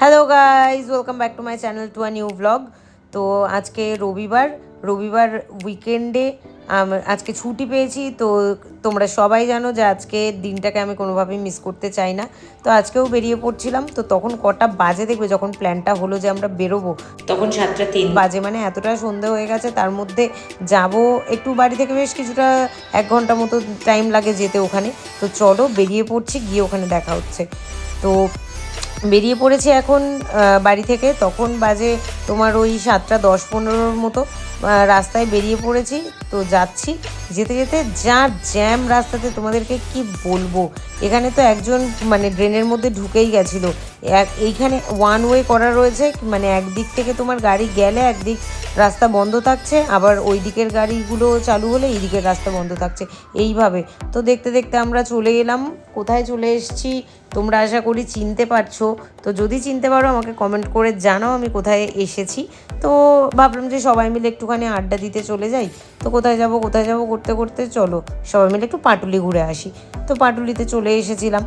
Hello guys welcome back to my channel to a new blog তো আজকে রবিবার রবিবার উইকেন্ডে আজকে ছুটি পেয়েছি। তো তোমরা সবাই জানো যে আজকে দিনটাকে আমি কোনোভাবেই মিস করতে চাই না। তো আজকেও বেরিয়ে পড়ছিলাম। তো তখন কটা বাজে দেখবে যখন প্ল্যানটা হলো যে আমরা বেরোবো। তখন সাতটা তিন। বাজে মানে এতটা সন্ধে হয়ে গেছে। তার মধ্যে যাব একটু বাড়ি থেকে বেশ কিছুটা এক ঘণ্টা মতো টাইম লাগে যেতে ওখানে। তো চলো বেরিয়ে পড়ছি গিয়ে ওখানে দেখা হচ্ছে। তো বেরিয়ে পড়েছি এখন বাড়ি থেকে। তখন বাজে তোমার ওই সাতটা দশ পনেরোর মতো। রাস্তায় বেরিয়ে পড়েছি, তো যাচ্ছি। যেতে যেতে যা জ্যাম রাস্তাতে তোমাদেরকে কি বলব? এখানে তো একজন মানে ড্রেনের মধ্যে ঢুকেই গেছিল। এক, এইখানে ওয়ান ওয়ে করা রয়েছে মানে একদিক থেকে তোমার গাড়ি গেলে একদিক রাস্তা বন্ধ থাকছে, আবার ওই দিকের গাড়িগুলো চালু হলে এই দিকের রাস্তা বন্ধ থাকছে। এইভাবে। তো দেখতে দেখতে আমরা চলে এলাম। কোথায় চলে এসেছি? তোমরা আশা করি চিনতে পারছ। তো যদি চিনতে পারো, আমাকে কমেন্ট করে জানাও আমি কোথায় এসেছি। তো ভাবলাম যে সবাই মিলে একটুখানি আড্ডা দিতে চলে যাই। তো কোথায় যাব কোথায় যাব করতে করতে চলো, সবাই মিলে একটু পাটুলি ঘুরে আসি। তো পাটুলিতে চলে এসেছিলাম।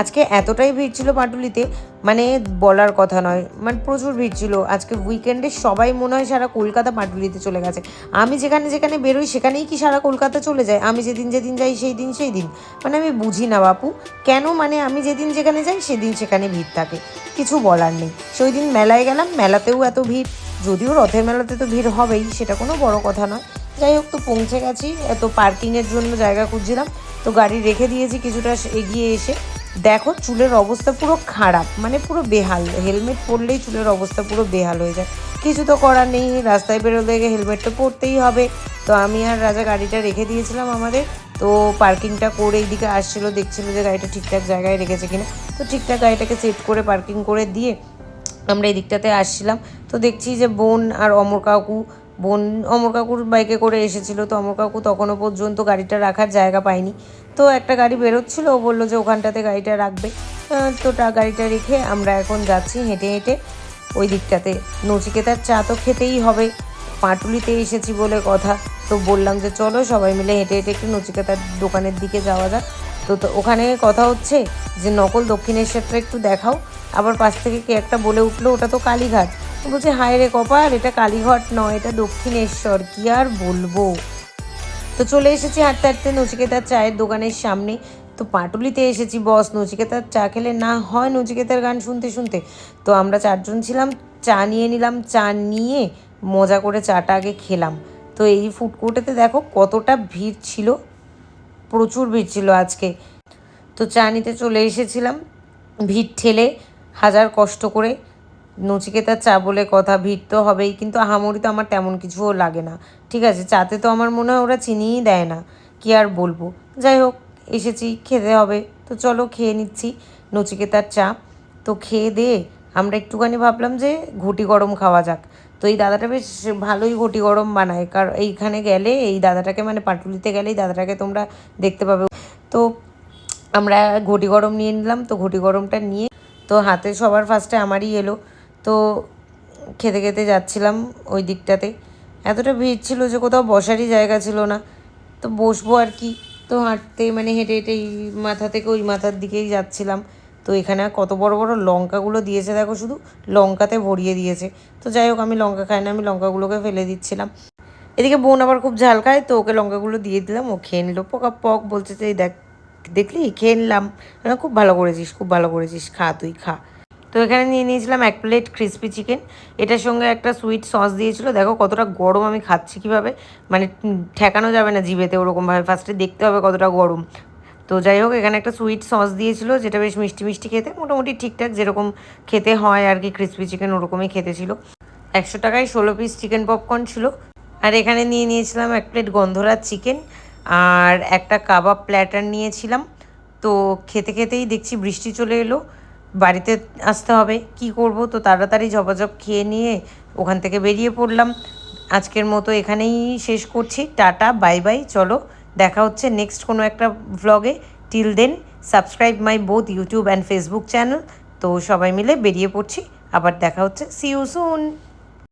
আজকে এতটাই ভিড় ছিল পাটুলিতে মানে বলার কথা নয় মানে প্রচুর ভিড় ছিল। আজকে উইকেন্ডে সবাই মনে হয় সারা কলকাতা পাটুলিতে চলে গেছে। আমি যেখানে যেখানে বেরোই সেখানেই কি সারা কলকাতা চলে যায়? আমি যেদিন যেদিন যাই সেই দিন সেই দিন। মানে আমি বুঝি না বাপু, কেন মানে আমি যেদিন যেখানে যাই সেদিন সেখানে ভিড় থাকে। কিছু বলার নেই। সেই দিন মেলায় গেলাম, মেলাতেও এত ভিড়। যদিও রথের মেলাতে তো ভিড় হবেই, সেটা কোনো বড় কথা নয়। যাই হোক, তো পৌঁছে গেছি, এত পার্কিংয়ের জন্য জায়গা খুঁজছিলাম। তো গাড়ি রেখে দিয়েছি, কিছুটা এগিয়ে এসে। দেখো, চুলের অবস্থা পুরো খারাপ মানে পুরো বেহাল। হেলমেট পরলেই চুলের অবস্থা পুরো বেহাল হয়ে যায়। কিছু তো করার নেই, রাস্তায় বেরোলে হেলমেট তো পরতেই হবে। তো আমি আর রাজা গাড়িটা রেখে দিয়েছিলাম আমাদের, তো পার্কিংটা করে এইদিকে আসছিল, দেখছিলো যে গাড়িটা ঠিকঠাক জায়গায় রেখেছে কিনা। তো ঠিকঠাক গাড়িটাকে সেট করে পার্কিং করে দিয়ে আমরা এই দিকটাতে আসছিলাম। তো দেখছি যে বোন আর অমর কাকু বোন অমর কাকুর বাইকে করে এসেছিল, তো অমর কাকু তখনও পর্যন্ত গাড়িটা রাখার জায়গা পায়নি। তো একটা গাড়ি বেরোচ্ছিল, ও বলল যে ওখানটাতে গাড়িটা রাখবে। তো তা গাড়িটা রেখে আমরা এখন যাচ্ছি হেঁটে হেঁটে ওই দিকটাতে। নচিকেতার চা তো খেতেই হবে, পাটুলিতে এসেছি বলে কথা। তো বললাম যে চলো সবাই মিলে হেঁটে হেঁটে একটু নচিকেতার দোকানের দিকে যাওয়া যাক। তো তো ওখানে কথা হচ্ছে যে নকল দক্ষিণেশ্বরটা একটু দেখাও। আবার পাশ থেকে কে একটা বলে উঠল, ওটা তো কালীঘাট। বলছে, হায় রে কপাল, এটা কালীঘাট নয়, এটা দক্ষিণেশ্বর, কি আর বলব? তো চলে এসেছি হাঁটতে হাঁটতে নচিকেতার চায়ের দোকানের সামনে। তো পাটুলিতে এসেছি বস, নচিকেতার চা খেলে না হয় নচিকেতার গান শুনতে শুনতে। তো আমরা চারজন ছিলাম, চা নিয়ে নিলাম, চা নিয়ে মজা করে চাটা আগে খেলাম। তো এই ফুড কোর্টেতে দেখো কতটা ভিড় ছিল, প্রচুর ভিড় ছিল আজকে। তো চা নিতে চলে এসেছিলাম, ভিড় ঠেলে হাজার কষ্ট করে। নচিকেতার চা বলে কথা, ভিড় তো হবেই, কিন্তু আহামরি তো আমার তেমন কিছুও লাগে না। ঠিক আছে, চাতে তো আমার মনে হয় ওরা চিনিই দেয় না, কি আর বলব? যাই হোক, এসেছি, খেতে হবে। তো চলো, খেয়ে নিচ্ছি নচিকেতার চা। তো খেয়ে দিয়ে আমরা একটুখানি ভাবলাম যে ঘুটি গরম খাওয়া যাক। তো এই দাদাটা বেশ ভালোই ঘটি গরম বানায় কারণ এইখানে গেলে, এই দাদাটাকে মানে পাটুলিতে গেলে এই দাদাটাকে তোমরা দেখতে পাবে। তো আমরা ঘটি গরম নিয়ে নিলাম, তো ঘটি গরমটা নিয়ে, তো হাতে সবার ফার্স্টে আমারই এলো। তো খেতে খেতে যাচ্ছিলাম ওই দিকটাতে। এতটা ভিড় ছিল যে কোথাও বসারই জায়গা ছিল না। তো বসবো আর কি। তো হাঁটতে মানে হেঁটে হেঁটে এই মাথা থেকে ওই মাথার দিকেই যাচ্ছিলাম। তো এখানে কত বড় বড় লঙ্কাগুলো দিয়েছে, দেখো শুধু লঙ্কাতে ভরিয়ে দিয়েছে। তো যাই হোক, আমি লঙ্কা খাই না, আমি লঙ্কাগুলোকে ফেলে দিচ্ছিলাম। এদিকে বোন আবার খুব ঝাল খায়, তো ওকে লঙ্কাগুলো দিয়ে দিলাম, ও খেয়ে নিল। পোকা পক বলছে যে, "এই দেখ, দেখলি? খেয়ে নিলাম। খুব ভালো করেছিস, খুব ভালো করেছিস, খা, তুই খা। তো এখানে নিয়ে নিয়েছিলাম এক প্লেট ক্রিসপি চিকেন এটার সঙ্গে একটা সুইট সস দিয়েছিল। দেখো কতটা গরম আমি খাচ্ছি কীভাবে। মানে ঠেকানো যাবে না জিভেতে ওরকমভাবে। ফার্স্টে দেখতে হবে কতটা গরম। তো যাই হোক, এখানে একটা সুইট সস দিয়েছিল, যেটা বেশ মিষ্টি মিষ্টি খেতে। মোটামুটি ঠিকঠাক যেরকম খেতে হয় আর কি ক্রিসপি চিকেন ওরকমই খেতে ছিল। একশো টাকায় ষোলো পিস চিকেন পপকর্ন ছিল। আর এখানে নিয়ে নিয়েছিলাম এক প্লেট গন্ধরাজ চিকেন আর একটা কাবাব প্ল্যাটার নিয়েছিলাম। তো খেতে খেতেই দেখছি বৃষ্টি চলে এলো। বাড়িতে আসতে হবে, কি করব? তো তাড়াতাড়ি ঝপাঝপ খেয়ে নিয়ে ওখান থেকে বেরিয়ে পড়লাম। আজকের মতো এখানেই শেষ করছি। Ta-ta, bye bye. চলো, দেখা হচ্ছে নেক্সট কোনো একটা ভ্লগে till then subscribe my both YouTube and Facebook channel তো সবাই মিলে বেরিয়ে পড়ছি। আবার দেখা হচ্ছে। C you soon